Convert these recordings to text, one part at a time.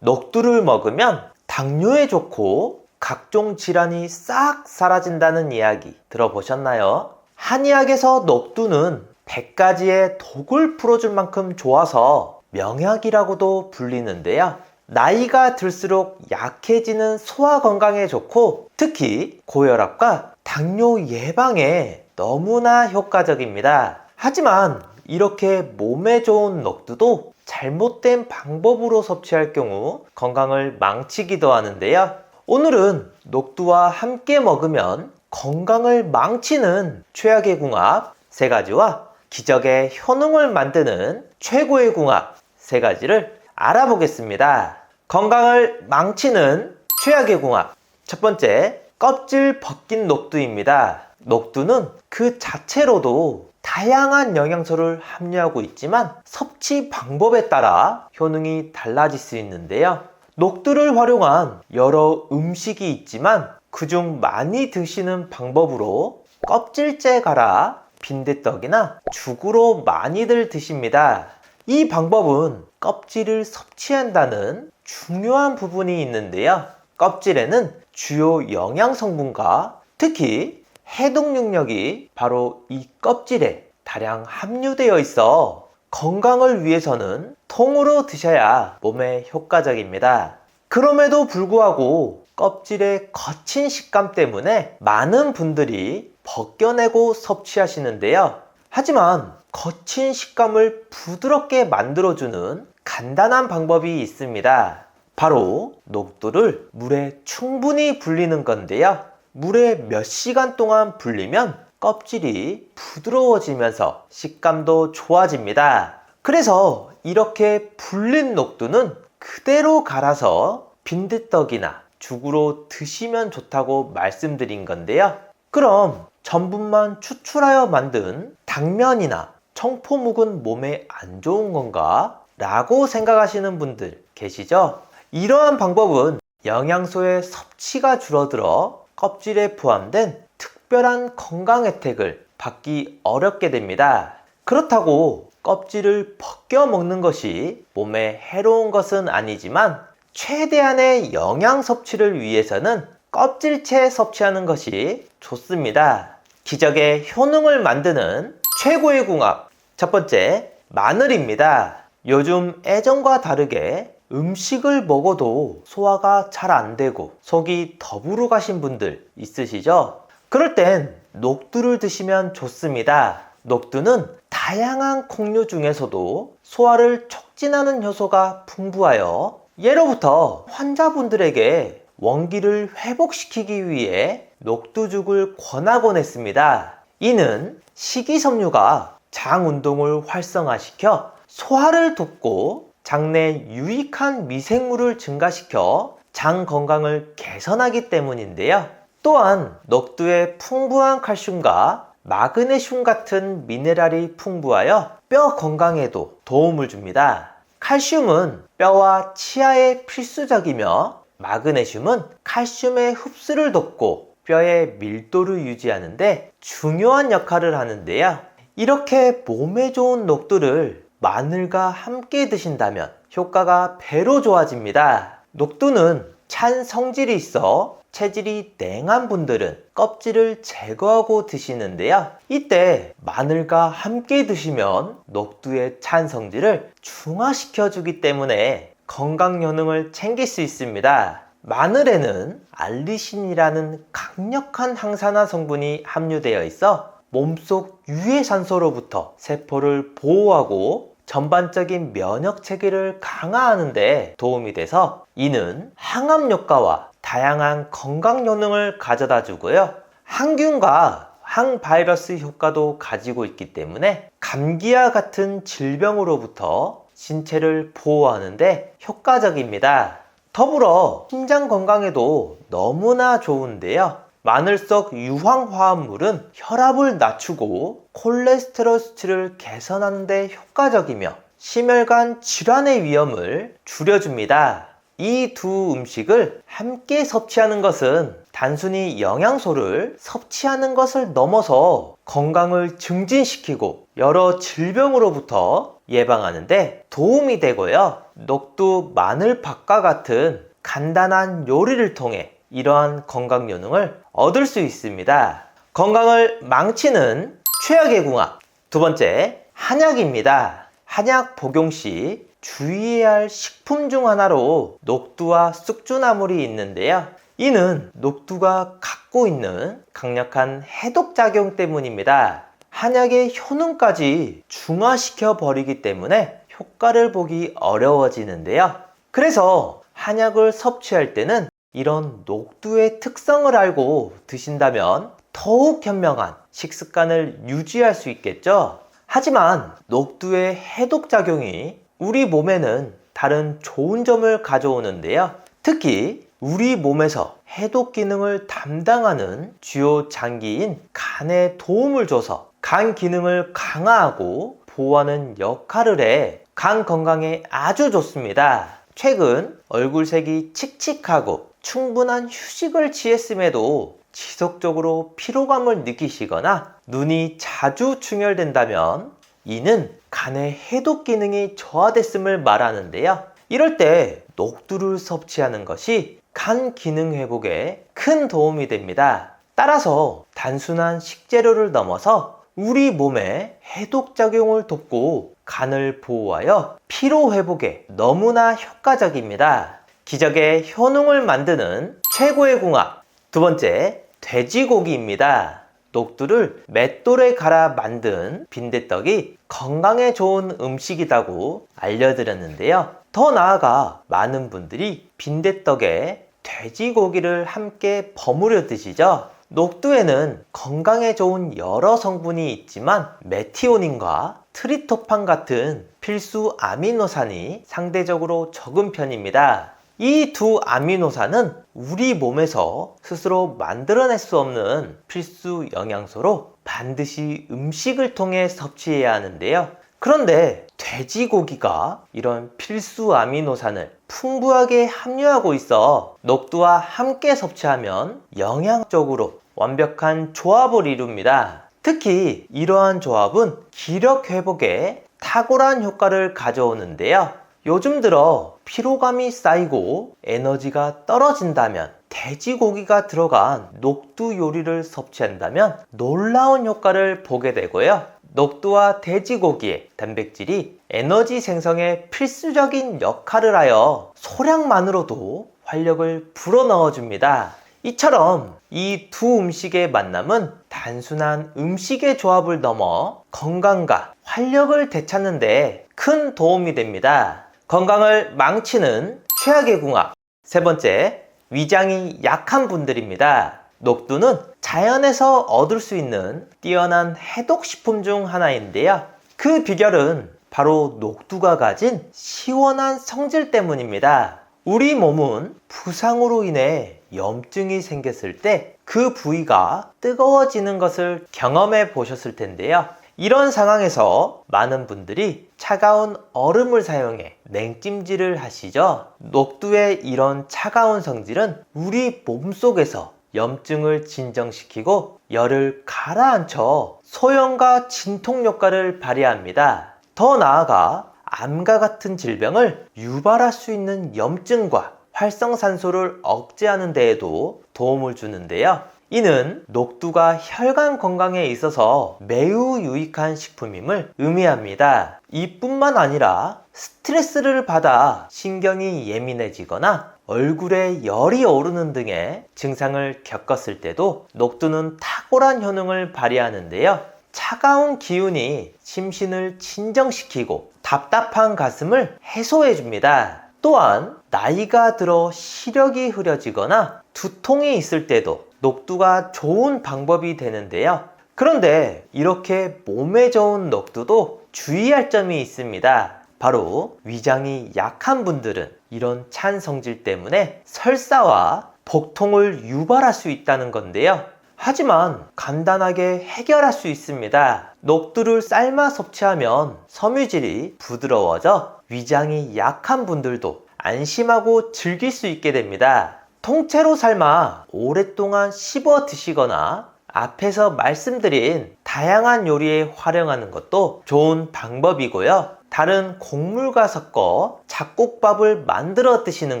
녹두를 먹으면 당뇨에 좋고 각종 질환이 싹 사라진다는 이야기 들어보셨나요? 한의학에서 녹두는 100가지의 독을 풀어줄 만큼 좋아서 명약이라고도 불리는데요. 나이가 들수록 약해지는 소화 건강에 좋고 특히 고혈압과 당뇨 예방에 너무나 효과적입니다. 하지만 이렇게 몸에 좋은 녹두도 잘못된 방법으로 섭취할 경우 건강을 망치기도 하는데요. 오늘은 녹두와 함께 먹으면 건강을 망치는 최악의 궁합 세 가지와 기적의 효능을 만드는 최고의 궁합 세 가지를 알아보겠습니다. 건강을 망치는 최악의 궁합. 첫 번째, 껍질 벗긴 녹두입니다. 녹두는 그 자체로도 다양한 영양소를 함유하고 있지만 섭취 방법에 따라 효능이 달라질 수 있는데요. 녹두를 활용한 여러 음식이 있지만 그중 많이 드시는 방법으로 껍질째 갈아 빈대떡이나 죽으로 많이들 드십니다. 이 방법은 껍질을 섭취한다는 중요한 부분이 있는데요. 껍질에는 주요 영양 성분과 특히 해독 능력이 바로 이 껍질에 다량 함유되어 있어 건강을 위해서는 통으로 드셔야 몸에 효과적입니다. 그럼에도 불구하고 껍질의 거친 식감 때문에 많은 분들이 벗겨내고 섭취하시는데요. 하지만 거친 식감을 부드럽게 만들어주는 간단한 방법이 있습니다. 바로 녹두를 물에 충분히 불리는 건데요. 물에 몇 시간 동안 불리면 껍질이 부드러워지면서 식감도 좋아집니다. 그래서 이렇게 불린 녹두는 그대로 갈아서 빈대떡이나 죽으로 드시면 좋다고 말씀드린 건데요. 그럼 전분만 추출하여 만든 당면이나 청포묵은 몸에 안 좋은 건가? 라고 생각하시는 분들 계시죠? 이러한 방법은 영양소의 섭취가 줄어들어 껍질에 포함된 특별한 건강 혜택을 받기 어렵게 됩니다. 그렇다고 껍질을 벗겨 먹는 것이 몸에 해로운 것은 아니지만 최대한의 영양 섭취를 위해서는 껍질째 섭취하는 것이 좋습니다. 기적의 효능을 만드는 최고의 궁합. 첫 번째, 마늘입니다. 요즘 예전과 다르게 음식을 먹어도 소화가 잘 안 되고 속이 더부룩 하신 분들 있으시죠? 그럴 땐 녹두를 드시면 좋습니다. 녹두는 다양한 콩류 중에서도 소화를 촉진하는 효소가 풍부하여 예로부터 환자분들에게 원기를 회복시키기 위해 녹두죽을 권하곤 했습니다. 이는 식이섬유가 장 운동을 활성화시켜 소화를 돕고 장내 유익한 미생물을 증가시켜 장 건강을 개선하기 때문인데요. 또한 녹두에 풍부한 칼슘과 마그네슘 같은 미네랄이 풍부하여 뼈 건강에도 도움을 줍니다. 칼슘은 뼈와 치아에 필수적이며 마그네슘은 칼슘의 흡수를 돕고 뼈의 밀도를 유지하는데 중요한 역할을 하는데요. 이렇게 몸에 좋은 녹두를 마늘과 함께 드신다면 효과가 배로 좋아집니다. 녹두는 찬 성질이 있어 체질이 냉한 분들은 껍질을 제거하고 드시는데요. 이때 마늘과 함께 드시면 녹두의 찬 성질을 중화시켜 주기 때문에 건강 효능을 챙길 수 있습니다. 마늘에는 알리신이라는 강력한 항산화 성분이 함유되어 있어 몸속 유해 산소로부터 세포를 보호하고 전반적인 면역 체계를 강화하는 데 도움이 돼서 이는 항암 효과와 다양한 건강 효능을 가져다 주고요. 항균과 항바이러스 효과도 가지고 있기 때문에 감기와 같은 질병으로부터 신체를 보호하는데 효과적입니다. 더불어 심장 건강에도 너무나 좋은데요. 마늘 속 유황 화합물은 혈압을 낮추고 콜레스테롤 수치를 개선하는 데 효과적이며 심혈관 질환의 위험을 줄여줍니다. 이 두 음식을 함께 섭취하는 것은 단순히 영양소를 섭취하는 것을 넘어서 건강을 증진시키고 여러 질병으로부터 예방하는데 도움이 되고요. 녹두 마늘밥과 같은 간단한 요리를 통해 이러한 건강 요능을 얻을 수 있습니다. 건강을 망치는 최악의 궁합. 두 번째, 한약입니다. 한약 복용 시 주의해야 할 식품 중 하나로 녹두와 쑥주나물이 있는데요. 이는 녹두가 갖고 있는 강력한 해독 작용 때문입니다. 한약의 효능까지 중화시켜 버리기 때문에 효과를 보기 어려워지는데요. 그래서 한약을 섭취할 때는 이런 녹두의 특성을 알고 드신다면 더욱 현명한 식습관을 유지할 수 있겠죠. 하지만 녹두의 해독 작용이 우리 몸에는 다른 좋은 점을 가져오는데요. 특히 우리 몸에서 해독 기능을 담당하는 주요 장기인 간에 도움을 줘서 간 기능을 강화하고 보호하는 역할을 해 간 건강에 아주 좋습니다. 최근 얼굴색이 칙칙하고 충분한 휴식을 취했음에도 지속적으로 피로감을 느끼시거나 눈이 자주 충혈된다면 이는 간의 해독 기능이 저하됐음을 말하는데요. 이럴 때 녹두를 섭취하는 것이 간 기능 회복에 큰 도움이 됩니다. 따라서 단순한 식재료를 넘어서 우리 몸의 해독 작용을 돕고 간을 보호하여 피로 회복에 너무나 효과적입니다. 기적의 효능을 만드는 최고의 궁합. 두 번째, 돼지고기입니다. 녹두를 맷돌에 갈아 만든 빈대떡이 건강에 좋은 음식이라고 알려드렸는데요. 더 나아가 많은 분들이 빈대떡에 돼지고기를 함께 버무려 드시죠. 녹두에는 건강에 좋은 여러 성분이 있지만 메티오닌과 트리토판 같은 필수 아미노산이 상대적으로 적은 편입니다. 이 두 아미노산은 우리 몸에서 스스로 만들어낼 수 없는 필수 영양소로 반드시 음식을 통해 섭취해야 하는데요. 그런데 돼지고기가 이런 필수 아미노산을 풍부하게 함유하고 있어 녹두와 함께 섭취하면 영양적으로 완벽한 조합을 이룹니다. 특히 이러한 조합은 기력 회복에 탁월한 효과를 가져오는데요. 요즘 들어 피로감이 쌓이고 에너지가 떨어진다면 돼지고기가 들어간 녹두 요리를 섭취한다면 놀라운 효과를 보게 되고요. 녹두와 돼지고기의 단백질이 에너지 생성에 필수적인 역할을 하여 소량만으로도 활력을 불어넣어 줍니다. 이처럼 이 두 음식의 만남은 단순한 음식의 조합을 넘어 건강과 활력을 되찾는데 큰 도움이 됩니다. 건강을 망치는 최악의 궁합. 세 번째, 위장이 약한 분들입니다. 녹두는 자연에서 얻을 수 있는 뛰어난 해독식품 중 하나인데요. 그 비결은 바로 녹두가 가진 시원한 성질 때문입니다. 우리 몸은 부상으로 인해 염증이 생겼을 때 그 부위가 뜨거워지는 것을 경험해 보셨을 텐데요. 이런 상황에서 많은 분들이 차가운 얼음을 사용해 냉찜질을 하시죠. 녹두의 이런 차가운 성질은 우리 몸속에서 염증을 진정시키고 열을 가라앉혀 소염과 진통 효과를 발휘합니다. 더 나아가 암과 같은 질병을 유발할 수 있는 염증과 활성산소를 억제하는 데에도 도움을 주는데요. 이는 녹두가 혈관 건강에 있어서 매우 유익한 식품임을 의미합니다. 이뿐만 아니라 스트레스를 받아 신경이 예민해지거나 얼굴에 열이 오르는 등의 증상을 겪었을 때도 녹두는 탁월한 효능을 발휘하는데요. 차가운 기운이 심신을 진정시키고 답답한 가슴을 해소해 줍니다. 또한 나이가 들어 시력이 흐려지거나 두통이 있을 때도 녹두가 좋은 방법이 되는데요. 그런데 이렇게 몸에 좋은 녹두도 주의할 점이 있습니다. 바로 위장이 약한 분들은 이런 찬 성질 때문에 설사와 복통을 유발할 수 있다는 건데요. 하지만 간단하게 해결할 수 있습니다. 녹두를 삶아 섭취하면 섬유질이 부드러워져 위장이 약한 분들도 안심하고 즐길 수 있게 됩니다. 통째로 삶아 오랫동안 씹어 드시거나 앞에서 말씀드린 다양한 요리에 활용하는 것도 좋은 방법이고요. 다른 곡물과 섞어 잡곡밥을 만들어 드시는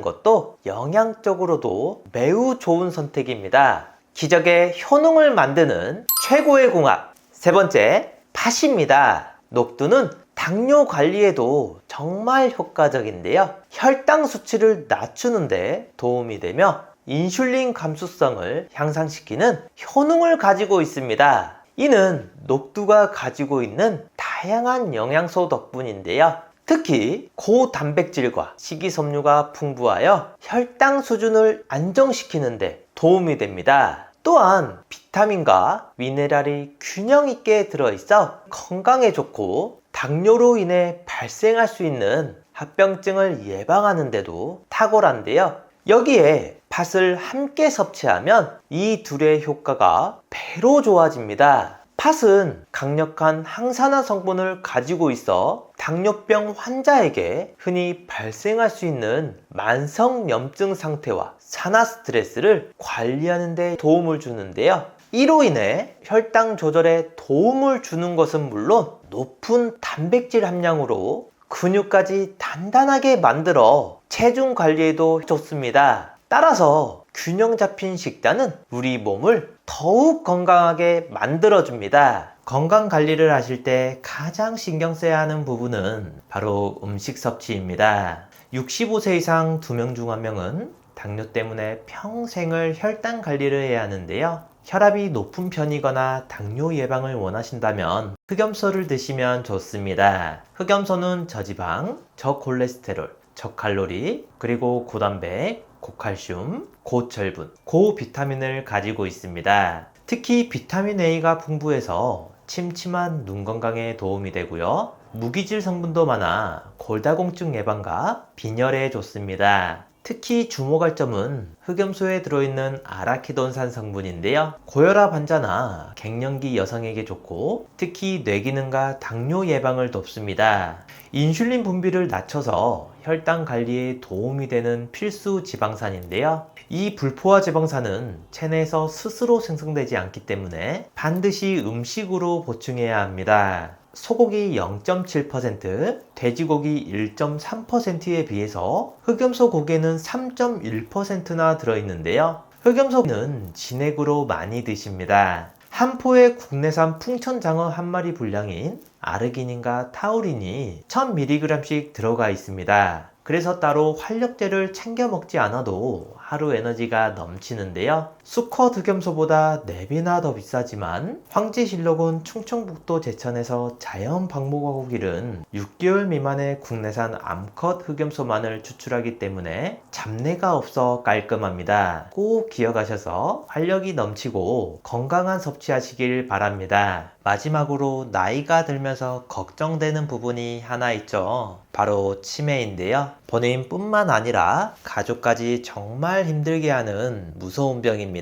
것도 영양적으로도 매우 좋은 선택입니다. 기적의 효능을 만드는 최고의 궁합. 세 번째, 팥입니다. 녹두는 당뇨 관리에도 정말 효과적인데요. 혈당 수치를 낮추는데 도움이 되며 인슐린 감수성을 향상시키는 효능을 가지고 있습니다. 이는 녹두가 가지고 있는 다양한 영양소 덕분인데요. 특히 고단백질과 식이섬유가 풍부하여 혈당 수준을 안정시키는데 도움이 됩니다. 또한 비타민과 미네랄이 균형 있게 들어있어 건강에 좋고 당뇨로 인해 발생할 수 있는 합병증을 예방하는 데도 탁월한데요. 여기에 팥을 함께 섭취하면 이 둘의 효과가 배로 좋아집니다. 팥은 강력한 항산화 성분을 가지고 있어 당뇨병 환자에게 흔히 발생할 수 있는 만성 염증 상태와 산화 스트레스를 관리하는 데 도움을 주는데요. 이로 인해 혈당 조절에 도움을 주는 것은 물론 높은 단백질 함량으로 근육까지 단단하게 만들어 체중 관리에도 좋습니다. 따라서 균형 잡힌 식단은 우리 몸을 더욱 건강하게 만들어줍니다. 건강 관리를 하실 때 가장 신경 써야 하는 부분은 바로 음식 섭취입니다. 65세 이상 2명 중 1명은 당뇨 때문에 평생을 혈당 관리를 해야 하는데요. 혈압이 높은 편이거나 당뇨 예방을 원하신다면 흑염소를 드시면 좋습니다. 흑염소는 저지방, 저콜레스테롤, 저칼로리, 그리고 고단백, 고칼슘, 고철분, 고비타민을 가지고 있습니다. 특히 비타민 A가 풍부해서 침침한 눈 건강에 도움이 되고요. 무기질 성분도 많아 골다공증 예방과 빈혈에 좋습니다. 특히 주목할 점은 흑염소에 들어있는 아라키돈산 성분인데요. 고혈압 환자나 갱년기 여성에게 좋고 특히 뇌기능과 당뇨 예방을 돕습니다. 인슐린 분비를 낮춰서 혈당 관리에 도움이 되는 필수 지방산인데요. 이 불포화 지방산은 체내에서 스스로 생성되지 않기 때문에 반드시 음식으로 보충해야 합니다. 소고기 0.7%, 돼지고기 1.3%에 비해서 흑염소 고기는 3.1%나 들어있는데요. 흑염소는 진액으로 많이 드십니다. 한 포의 국내산 풍천장어 한 마리 분량인 아르기닌과 타우린이 1000mg씩 들어가 있습니다. 그래서 따로 활력제를 챙겨 먹지 않아도 하루 에너지가 넘치는데요. 수컷 흑염소보다 4배나 더 비싸지만 황제실록은 충청북도 제천에서 자연 방목하고 기른 6개월 미만의 국내산 암컷 흑염소만을 추출하기 때문에 잡내가 없어 깔끔합니다. 꼭 기억하셔서 활력이 넘치고 건강한 섭취하시길 바랍니다. 마지막으로 나이가 들면서 걱정되는 부분이 하나 있죠. 바로 치매인데요. 본인뿐만 아니라 가족까지 정말 힘들게 하는 무서운 병입니다.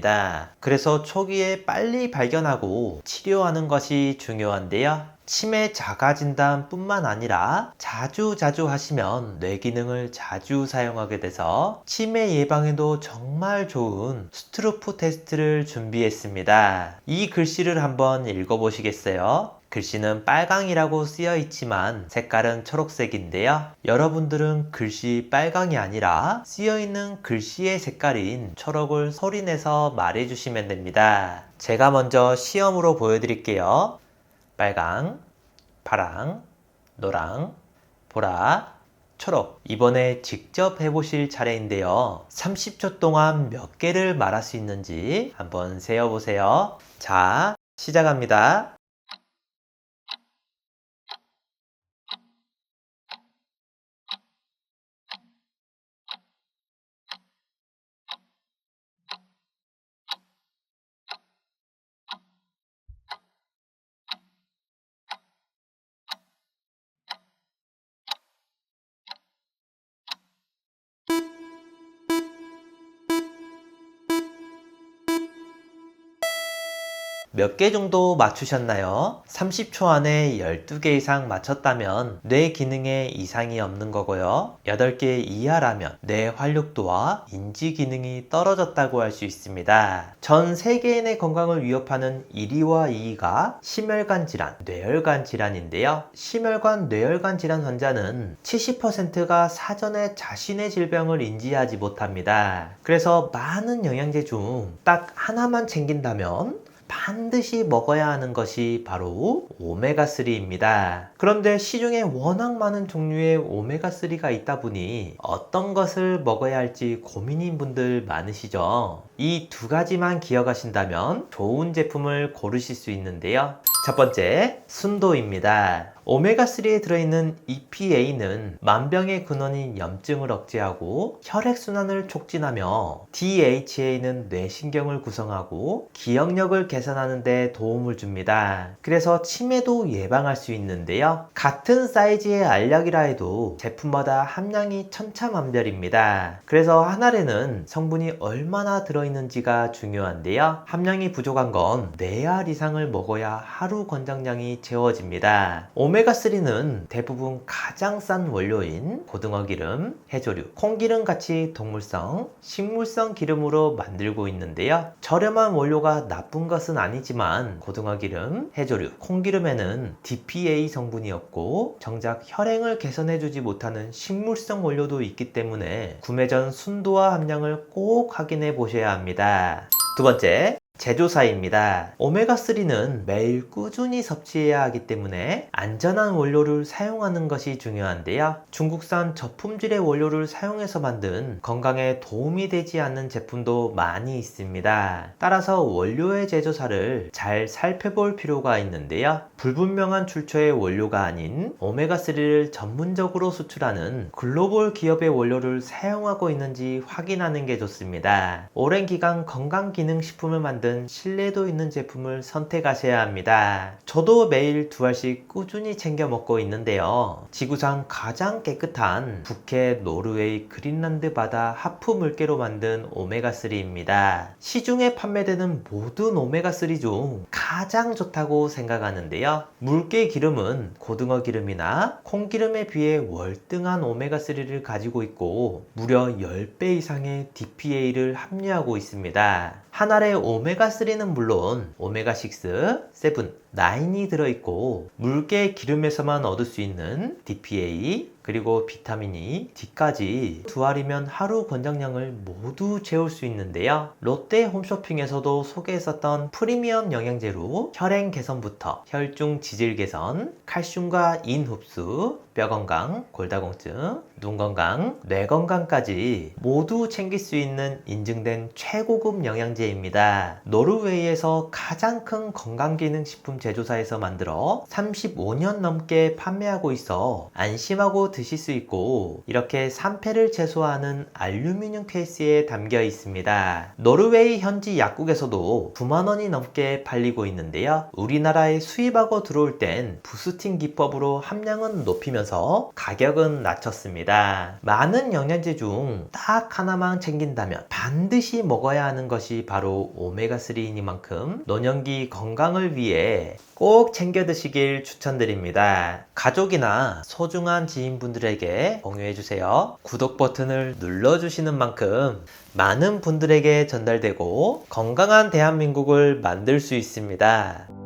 그래서 초기에 빨리 발견하고 치료하는 것이 중요한데요. 치매 자가 진단 뿐만 아니라 자주 자주 하시면 뇌 기능을 자주 사용하게 돼서 치매 예방에도 정말 좋은 스트루프 테스트를 준비했습니다. 이 글씨를 한번 읽어보시겠어요? 글씨는 빨강이라고 쓰여 있지만 색깔은 초록색인데요. 여러분들은 글씨 빨강이 아니라 쓰여 있는 글씨의 색깔인 초록을 소리내서 말해주시면 됩니다. 제가 먼저 시험으로 보여드릴게요. 빨강, 파랑, 노랑, 보라, 초록. 이번에 직접 해보실 차례인데요. 30초 동안 몇 개를 말할 수 있는지 한번 세어보세요. 자, 시작합니다. 몇 개 정도 맞추셨나요? 30초 안에 12개 이상 맞췄다면 뇌 기능에 이상이 없는 거고요. 8개 이하라면 뇌 활력도와 인지 기능이 떨어졌다고 할 수 있습니다. 전 세계인의 건강을 위협하는 1위와 2위가 심혈관 질환, 뇌혈관 질환인데요. 심혈관, 뇌혈관 질환 환자는 70%가 사전에 자신의 질병을 인지하지 못합니다. 그래서 많은 영양제 중 딱 하나만 챙긴다면 반드시 먹어야 하는 것이 바로 오메가3입니다. 그런데 시중에 워낙 많은 종류의 오메가3가 있다 보니 어떤 것을 먹어야 할지 고민인 분들 많으시죠? 이 두 가지만 기억하신다면 좋은 제품을 고르실 수 있는데요. 첫 번째, 순도입니다. 오메가3에 들어있는 EPA는 만병의 근원인 염증을 억제하고 혈액순환을 촉진하며 DHA는 뇌신경을 구성하고 기억력을 개선하는 데 도움을 줍니다. 그래서 치매도 예방할 수 있는데요. 같은 사이즈의 알약이라 해도 제품마다 함량이 천차만별입니다. 그래서 한 알에는 성분이 얼마나 들어있는지가 중요한데요. 함량이 부족한 건 4알 이상을 먹어야 하루 권장량이 채워집니다. 오메 가3는 대부분 가장 싼 원료인 고등어 기름, 해조류, 콩기름 같이 동물성, 식물성 기름으로 만들고 있는데요. 저렴한 원료가 나쁜 것은 아니지만 고등어 기름, 해조류, 콩기름에는 DPA 성분이 없고 정작 혈행을 개선해주지 못하는 식물성 원료도 있기 때문에 구매 전 순도와 함량을 꼭 확인해 보셔야 합니다. 두 번째, 제조사입니다. 오메가3는 매일 꾸준히 섭취해야 하기 때문에 안전한 원료를 사용하는 것이 중요한데요. 중국산 저품질의 원료를 사용해서 만든 건강에 도움이 되지 않는 제품도 많이 있습니다. 따라서 원료의 제조사를 잘 살펴볼 필요가 있는데요. 불분명한 출처의 원료가 아닌 오메가3를 전문적으로 수출하는 글로벌 기업의 원료를 사용하고 있는지 확인하는 게 좋습니다. 오랜 기간 건강기능식품을 만든 신뢰도 있는 제품을 선택하셔야 합니다. 저도 매일 두 알씩 꾸준히 챙겨 먹고 있는데요. 지구상 가장 깨끗한 북해, 노르웨이, 그린란드 바다 하프 물개로 만든 오메가3입니다. 시중에 판매되는 모든 오메가3 중 가장 좋다고 생각하는데요. 물개 기름은 고등어 기름이나 콩기름에 비해 월등한 오메가3를 가지고 있고 무려 10배 이상의 DPA를 함유하고 있습니다. 한 알의 오메가 3는 물론 오메가6, 7, 9이 들어있고 물개 기름에서만 얻을 수 있는 DPA 그리고 비타민이 D까지 두 알이면 하루 권장량을 모두 채울 수 있는데요. 롯데 홈쇼핑에서도 소개했었던 프리미엄 영양제로 혈행 개선부터 혈중 지질 개선, 칼슘과 인 흡수, 뼈 건강, 골다공증, 눈 건강, 뇌 건강까지 모두 챙길 수 있는 인증된 최고급 영양제입니다. 노르웨이에서 가장 큰 건강기능식품 제조사에서 만들어 35년 넘게 판매하고 있어 안심하고 드실 수 있고 이렇게 산패를 최소화하는 알루미늄 케이스에 담겨 있습니다. 노르웨이 현지 약국에서도 9만 원이 넘게 팔리고 있는데요. 우리나라에 수입하고 들어올 땐 부스팅 기법으로 함량은 높이면서 가격은 낮췄습니다. 많은 영양제 중 딱 하나만 챙긴다면 반드시 먹어야 하는 것이 바로 오메가3이니만큼 노년기 건강을 위해 꼭 챙겨 드시길 추천드립니다. 가족이나 소중한 지인분들에게 공유해 주세요. 구독 버튼을 눌러 주시는 만큼 많은 분들에게 전달되고 건강한 대한민국을 만들 수 있습니다.